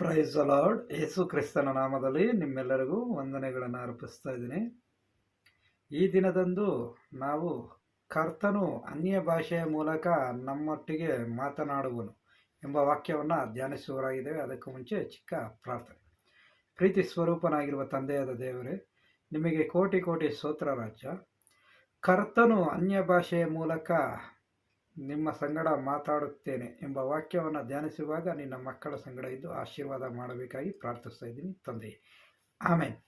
Price lord ಯೇಸು ಕ್ರಿಸ್ತನ ನಾಮದಲ್ಲಿ ನಿಮ್ಮೆಲ್ಲರಿಗೂ ವಂದನೆಗಳನ್ನು ಅರ್ಪಿಸ್ತಾ ಇದ್ದೀನಿ. ಈ ದಿನದಂದು ನಾವು ಕರ್ತನು ಅನ್ಯ ಭಾಷೆಯ ಮೂಲಕ ನಮ್ಮೊಟ್ಟಿಗೆ ಮಾತನಾಡುವನು ಎಂಬ ವಾಕ್ಯವನ್ನು ಧ್ಯಾನಿಸುವರಾಗಿದ್ದೇವೆ ಅದಕ್ಕೂ ಮುಂಚೆ ಚಿಕ್ಕ ಪ್ರಾರ್ಥನೆ. ಪ್ರೀತಿ ಸ್ವರೂಪನಾಗಿರುವ ತಂದೆಯಾದ ದೇವರೇ, ನಿಮಗೆ ಕೋಟಿ ಕೋಟಿ ಸ್ತೋತ್ರ ರಾಜ್ಯ. ಕರ್ತನು ಅನ್ಯ ಭಾಷೆಯ ಮೂಲಕ ನಿಮ್ಮ ಸಂಗಡ ಮಾತಾಡುತ್ತೇನೆ ಎಂಬ ವಾಕ್ಯವನ್ನು ಧ್ಯಾನಿಸುವಾಗ ನಿನ್ನ ಮಕ್ಕಳ ಸಂಗಡ ಇದ್ದು ಆಶೀರ್ವಾದ ಮಾಡಬೇಕಾಗಿ ಪ್ರಾರ್ಥಿಸ್ತಾ ಇದ್ದೀನಿ, ತಂದೆ. ಆಮೇಲೆ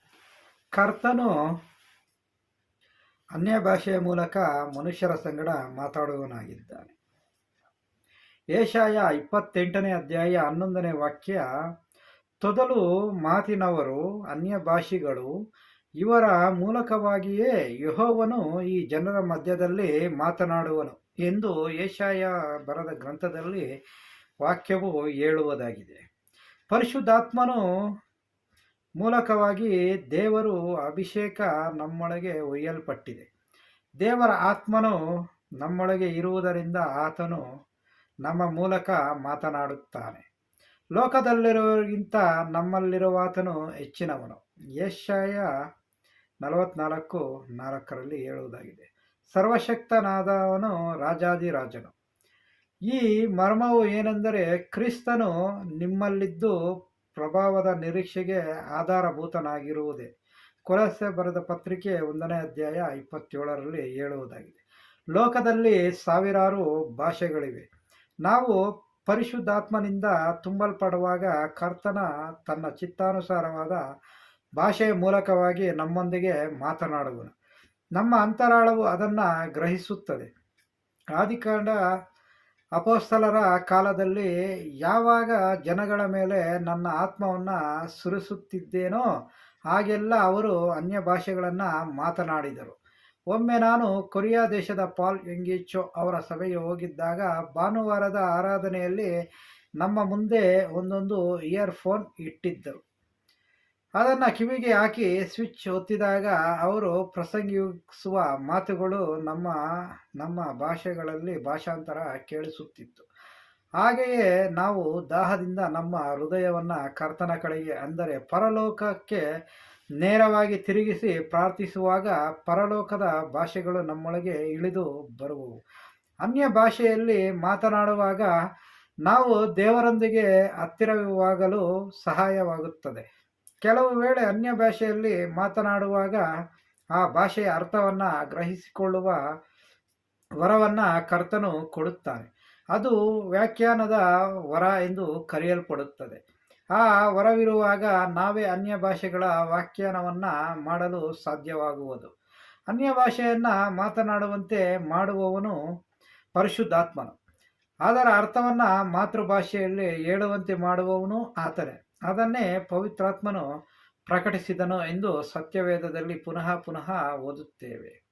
ಕರ್ತನು ಅನ್ಯ ಭಾಷೆಯ ಮೂಲಕ ಮನುಷ್ಯರ ಸಂಗಡ ಮಾತಾಡುವನಾಗಿದ್ದಾನೆ ಏಷಾಯ ಇಪ್ಪತ್ತೆಂಟನೇ ಅಧ್ಯಾಯ ಹನ್ನೊಂದನೇ ವಾಕ್ಯ, ತೊದಲು ಮಾತಿನವರು, ಅನ್ಯ ಭಾಷಿಗಳು, ಇವರ ಮೂಲಕವಾಗಿಯೇ ಯಹೋವನು ಈ ಜನರ ಮಧ್ಯದಲ್ಲಿ ಮಾತನಾಡುವನು. ಎಂದು ಏಷಾಯ ಬರದ ಗ್ರಂಥದಲ್ಲಿ ವಾಕ್ಯವು ಹೇಳುವುದಾಗಿದೆ. ಪರಿಶುದ್ಧಾತ್ಮನು ಮೂಲಕವಾಗಿ ದೇವರು ಅಭಿಷೇಕ ನಮ್ಮೊಳಗೆ ಒಯ್ಯಲ್ಪಟ್ಟಿದೆ. ದೇವರ ಆತ್ಮನು ನಮ್ಮೊಳಗೆ ಇರುವುದರಿಂದ ಆತನು ನಮ್ಮ ಮೂಲಕ ಮಾತನಾಡುತ್ತಾನೆ. ಲೋಕದಲ್ಲಿರೋರಿಗಿಂತ ನಮ್ಮಲ್ಲಿರುವ ಆತನು ಹೆಚ್ಚಿನವನು. ಏಷಾಯ ನಲವತ್ನಾಲ್ಕು ನಾಲ್ಕರಲ್ಲಿ ಹೇಳುವುದಾಗಿದೆ. ಸರ್ವಶಕ್ತನಾದವನು ರಾಜಾದಿರಾಜನು ಈ ಮರ್ಮವು ಏನೆಂದರೆ ಕ್ರಿಸ್ತನು ನಿಮ್ಮಲ್ಲಿದ್ದು ಪ್ರಭಾವದ ನಿರೀಕ್ಷೆಗೆ ಆಧಾರಭೂತನಾಗಿರುವುದೇ. ಕೊಲಸೆ ಬರೆದ ಪತ್ರಿಕೆ ಒಂದನೇ ಅಧ್ಯಾಯ ಇಪ್ಪತ್ತೇಳರಲ್ಲಿ ಹೇಳುವುದಾಗಿದೆ. ಲೋಕದಲ್ಲಿ ಸಾವಿರಾರು ಭಾಷೆಗಳಿವೆ. ನಾವು ಪರಿಶುದ್ಧಾತ್ಮನಿಂದ ತುಂಬಲ್ಪಡುವಾಗ ಕರ್ತನ ತನ್ನ ಚಿತ್ತಾನುಸಾರವಾದ ಭಾಷೆಯ ಮೂಲಕವಾಗಿ ನಮ್ಮೊಂದಿಗೆ ಮಾತನಾಡುವನು. ನಮ್ಮ ಅಂತರಾಳವು ಅದನ್ನು ಗ್ರಹಿಸುತ್ತದೆ. ಆದಿಕಾಂಡ ಅಪೋಸ್ತಲರ ಕಾಲದಲ್ಲಿ ಯಾವಾಗ ಜನಗಳ ಮೇಲೆ ನನ್ನ ಆತ್ಮವನ್ನು ಸುರಿಸುತ್ತಿದ್ದೇನೋ ಹಾಗೆಲ್ಲ ಅವರು ಅನ್ಯ ಭಾಷೆಗಳನ್ನು ಮಾತನಾಡಿದರು. ಒಮ್ಮೆ ನಾನು ಕೊರಿಯಾ ದೇಶದ ಪಾಲ್ ಎಂಗೀಚೋ ಅವರ ಸಭೆಗೆ ಹೋಗಿದ್ದಾಗ ಭಾನುವಾರದ ಆರಾಧನೆಯಲ್ಲಿ ನಮ್ಮ ಮುಂದೆ ಒಂದೊಂದು ಇಯರ್ಫೋನ್ ಇಟ್ಟಿದ್ದರು. ಅದನ್ನು ಕಿವಿಗೆ ಹಾಕಿ ಸ್ವಿಚ್ ಒತ್ತಿದಾಗ ಅವರು ಪ್ರಸಂಗಿಸುವ ಮಾತುಗಳು ನಮ್ಮ ನಮ್ಮ ಭಾಷೆಗಳಲ್ಲಿ ಭಾಷಾಂತರ ಕೇಳಿಸುತ್ತಿತ್ತು. ಹಾಗೆಯೇ ನಾವು ದಾಹದಿಂದ ನಮ್ಮ ಹೃದಯವನ್ನು ಕರ್ತನ ಕಡೆಗೆ, ಅಂದರೆ ಪರಲೋಕಕ್ಕೆ ನೇರವಾಗಿ ತಿರುಗಿಸಿ ಪ್ರಾರ್ಥಿಸುವಾಗ ಪರಲೋಕದ ಭಾಷೆಗಳು ನಮ್ಮೊಳಗೆ ಇಳಿದು ಬರುವವು. ಅನ್ಯ ಭಾಷೆಯಲ್ಲಿ ಮಾತನಾಡುವಾಗ ನಾವು ದೇವರೊಂದಿಗೆ ಹತ್ತಿರವಾಗಲು ಸಹಾಯವಾಗುತ್ತದೆ. ಕೆಲವು ವೇಳೆ ಅನ್ಯ ಭಾಷೆಯಲ್ಲಿ ಮಾತನಾಡುವಾಗ ಆ ಭಾಷೆಯ ಅರ್ಥವನ್ನು ಗ್ರಹಿಸಿಕೊಳ್ಳುವ ವರವನ್ನು ಕರ್ತನು ಕೊಡುತ್ತಾನೆ. ಅದು ವ್ಯಾಖ್ಯಾನದ ವರ ಎಂದು ಕರೆಯಲ್ಪಡುತ್ತದೆ. ಆ ವರವಿರುವಾಗ ನಾವೇ ಅನ್ಯ ಭಾಷೆಗಳ ವ್ಯಾಖ್ಯಾನವನ್ನು ಮಾಡಲು ಸಾಧ್ಯವಾಗುವುದು. ಅನ್ಯ ಭಾಷೆಯನ್ನು ಮಾತನಾಡುವಂತೆ ಮಾಡುವವನು ಪರಿಶುದ್ಧಾತ್ಮನು. ಅದರ ಅರ್ಥವನ್ನು ಮಾತೃಭಾಷೆಯಲ್ಲಿ ಹೇಳುವಂತೆ ಮಾಡುವವನು ಆತನೇ. ಅದನ್ನೇ ಪವಿತ್ರಾತ್ಮನು ಪ್ರಕಟಿಸಿದನು ಎಂದು ಸತ್ಯವೇದದಲ್ಲಿ ಪುನಃ ಪುನಃ ಓದುತ್ತೇವೆ.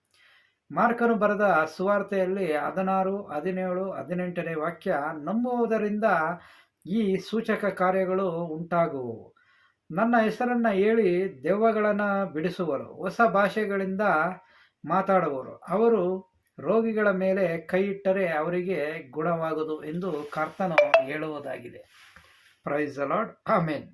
ಮಾರ್ಕನು ಬರೆದ ಸುವಾರ್ತೆಯಲ್ಲಿ ಹದಿನಾರು, ಹದಿನೇಳು, ಹದಿನೆಂಟನೇ ವಾಕ್ಯ, ನಂಬುವುದರಿಂದ ಈ ಸೂಚಕ ಕಾರ್ಯಗಳು ಉಂಟಾಗುವು. ನನ್ನ ಹೆಸರನ್ನು ಹೇಳಿ ದೆವ್ವಗಳನ್ನು ಬಿಡಿಸುವರು. ಹೊಸ ಭಾಷೆಗಳಿಂದ ಮಾತಾಡುವರು. ಅವರು ರೋಗಿಗಳ ಮೇಲೆ ಕೈ ಇಟ್ಟರೆ ಅವರಿಗೆ ಗುಣವಾಗುವುದು ಎಂದು ಕರ್ತನು ಹೇಳುವುದಾಗಿದೆ. Praise the Lord. Amen.